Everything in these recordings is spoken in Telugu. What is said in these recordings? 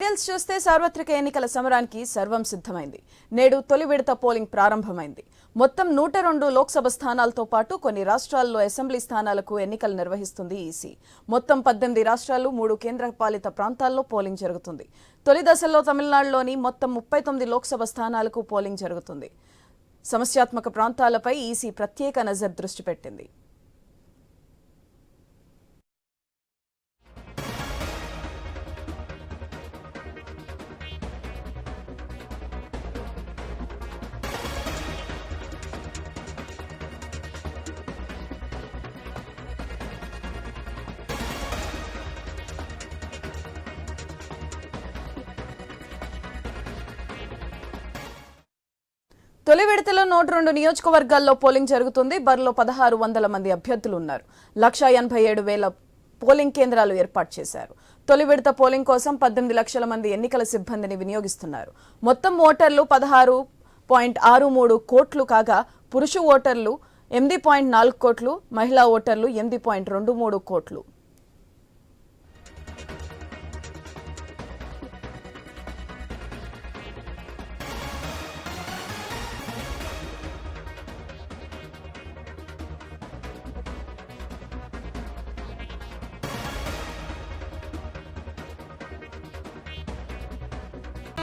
డీటెయిల్స్ చూస్తే సార్వత్రిక ఎన్నికల సమరానికి సర్వం సిద్ధమైంది. నేడు తొలి విడత పోలింగ్ ప్రారంభమైంది. మొత్తం నూట రెండు లోక్సభ స్థానాలతో పాటు కొన్ని రాష్ట్రాల్లో అసెంబ్లీ స్థానాలకు ఎన్నికలు నిర్వహిస్తుంది ఈసీ. మొత్తం పద్దెనిమిది రాష్ట్రాలు మూడు కేంద్రపాలిత ప్రాంతాల్లో పోలింగ్ జరుగుతుంది. తొలి దశలో తమిళనాడులోని మొత్తం ముప్పై తొమ్మిది లోక్సభ స్థానాలకు పోలింగ్ జరుగుతుంది. సమస్యాత్మక ప్రాంతాలపై ఈసీ ప్రత్యేక నజర్ దృష్టి పెట్టింది. తొలి విడతలో నూట రెండు నియోజకవర్గాల్లో పోలింగ్ జరుగుతుంది. బరిలో పదహారు వందల మంది అభ్యర్థులు ఉన్నారు లక్ష ఎనభై ఏడు వేల పోలింగ్ కేంద్రాలు ఏర్పాటు చేశారు. తొలి విడత పోలింగ్ కోసం పద్దెనిమిది లక్షల మంది ఎన్నికల సిబ్బందిని వినియోగిస్తున్నారు. మొత్తం ఓటర్లు పదహారు పాయింట్ ఆరు మూడు కోట్లు కాగా పురుష ఓటర్లు ఎనిమిది పాయింట్ నాలుగు కోట్లు మహిళా ఓటర్లు ఎనిమిది పాయింట్ రెండు మూడు కోట్లు.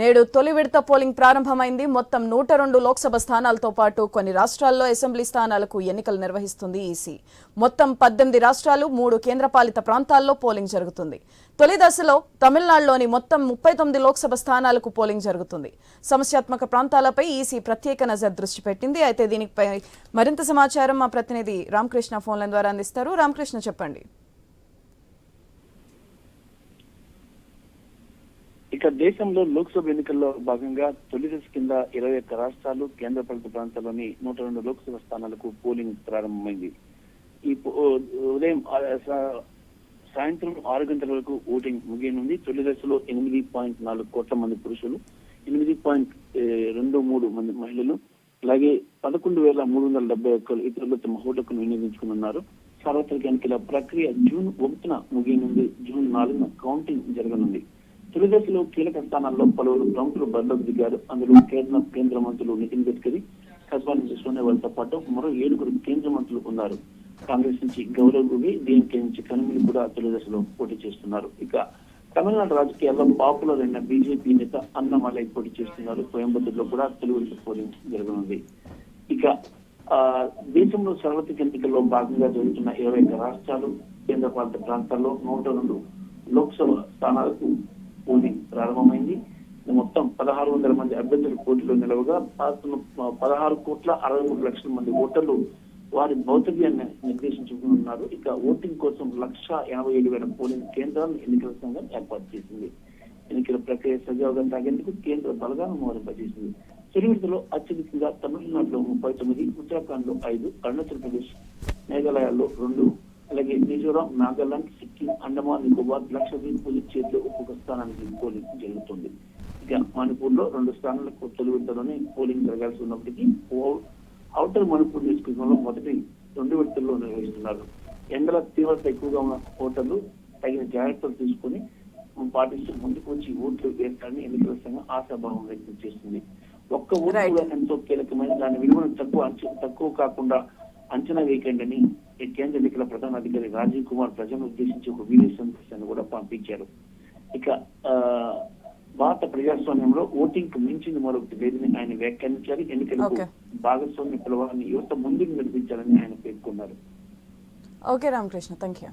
నేడు తొలి విడత పోలింగ్ ప్రారంభమైంది. మొత్తం నూట రెండు లోక్సభ స్థానాలతో పాటు కొన్ని రాష్ట్రాల్లో అసెంబ్లీ స్థానాలకు ఎన్నికలు నిర్వహిస్తుంది ఈసీ. మొత్తం పద్దెనిమిది రాష్ట్రాలు మూడు కేంద్రపాలిత ప్రాంతాల్లో పోలింగ్ జరుగుతుంది. తొలి దశలో తమిళనాడులోని మొత్తం ముప్పై తొమ్మిది లోక్సభ స్థానాలకు పోలింగ్ జరుగుతుంది. సమస్యాత్మక ప్రాంతాలపై ఈసీ ప్రత్యేక నజర్ దృష్టి పెట్టింది. అయితే దీనిపై మరింత సమాచారం మా ప్రతినిధి రామకృష్ణ ఫోన్ల ద్వారా అందిస్తారు. రామకృష్ణ చెప్పండి. ఇక దేశంలో లోక్సభ ఎన్నికల్లో భాగంగా తొలి దశ కింద ఇరవై ఒక్క రాష్ట్రాలు కేంద్రపాలిత ప్రాంతాల్లోని నూట రెండు లోక్సభ స్థానాలకు పోలింగ్ ప్రారంభమైంది. ఈ పో- ఉదయం సాయంత్రం ఆరు గంటల వరకు ఓటింగ్ ముగియనుంది. తొలి దశలో ఎనిమిది పాయింట్ నాలుగు కోట్ల మంది పురుషులు ఎనిమిది పాయింట్ రెండు మూడు మంది మహిళలు అలాగే పదకొండు వేల మూడు వందల డెబ్బై ఒక్కరు ఇతరులు తమ ఓటుకు వినియోగించుకున్నారు సార్వత్రిక ఎన్నికల ప్రక్రియ జూన్ ఒకటిన ముగియనుంది. జూన్ నాలుగున కౌంటింగ్ జరగనుంది. తొలిదశలో కీలక స్థానాల్లో పలువురు ప్రముఖులు బరిలోకి దిగారు. అందులో కేంద్ర కేంద్ర మంత్రులు నితిన్ గడ్కరీ కస్వాని సోనేవాల్తో పాటు మరో ఏడుగురు కేంద్ర మంత్రులు ఉన్నారు. కాంగ్రెస్ నుంచి గౌరవ్ గొగోయ్ డిఎంకే నుంచి కనుమలు కూడా తొలిదశలో పోటీ చేస్తున్నారు. ఇక తమిళనాడు రాజకీయాల్లో పాపులర్ అయిన బీజేపీ నేత అన్నమలై పోటీ చేస్తున్నారు. కోయంబత్తూరులో కూడా తెలుగు పోలింగ్ జరగనుంది. ఇక ఆ దేశంలో సర్వత్రిక ఎన్నికల్లో భాగంగా జరుగుతున్న ఇరవై ఒక రాష్ట్రాలు కేంద్రపాలిత ప్రాంతాల్లో నూట రెండు లోక్సభ స్థానాలకు పోలింగ్ ప్రారంభమైంది. మొత్తం పదహారు వందల మంది అభ్యర్థులు పోటీలో నిలవగా పదహారు కోట్ల అరవై మూడు లక్షల మంది ఓటర్లు వారి భౌతిక్యాన్ని నిర్దేశించుకున్నారు ఇక ఓటింగ్ కోసం లక్ష ఎనభై ఏడు వేల పోలింగ్ కేంద్రాలను ఎన్నికల సంఘం ఏర్పాటు చేసింది. ఎన్నికల ప్రక్రియ సజావుగా సాగేందుకు కేంద్ర బలగాలను మోహరింపజేసింది. తొలి అత్యధికంగా తమిళనాడులో ముప్పై తొమ్మిది ఉత్తరాఖండ్లో ఐదు అరుణాచల్ ప్రదేశ్ మేఘాలయాల్లో రెండు అలాగే మిజోరాం నాగాలాండ్ సిక్కిం అండమాన్ నికోబార్ లక్షద్వీప్ పుదుచ్చేరిలో ఒక్కొక్క స్థానానికి పోలింగ్ జరుగుతుంది. ఇక మణిపూర్లో రెండు స్థానాలకు తొలి విడతలోనే పోలింగ్ జరగాల్సి ఉన్నప్పటికీ ఔటర్ మణిపూర్ నియోజకవర్గంలో మొదటి రెండు విడతల్లో నిర్వహిస్తున్నారు. ఎండల తీవ్రత ఎక్కువగా ఉన్న ఓటర్లు తగిన జాగ్రత్తలు తీసుకుని పాటిస్తూ ముందుకు వచ్చి ఓట్లు వేస్తారని ఎన్నికల సంఘం ఆశాభావం వ్యక్తం చేస్తుంది. ఒక్క ఓటు. కూడా ఎంతో కీలకమైన దాని విలువను తక్కువ తక్కువ కాకుండా అంచనా వేయకండి కేంద్ర ఎన్నికల ప్రధాన అధికారి రాజీవ్ కుమార్ ప్రజలను ఉద్దేశించి ఒక వీడియో సందేశాన్ని కూడా పంపించారు. ఇక భారత ప్రజాస్వామ్యంలో ఓటింగ్కు మించింది మరొకటి లేదని ఆయన వ్యాఖ్యానించారు. ఎన్నికలకు. భాగస్వామ్య పిలవాలని యువత ముందుకు నడిపించాలని ఆయన పేర్కొన్నారు. ఓకే రామకృష్ణ. Thank you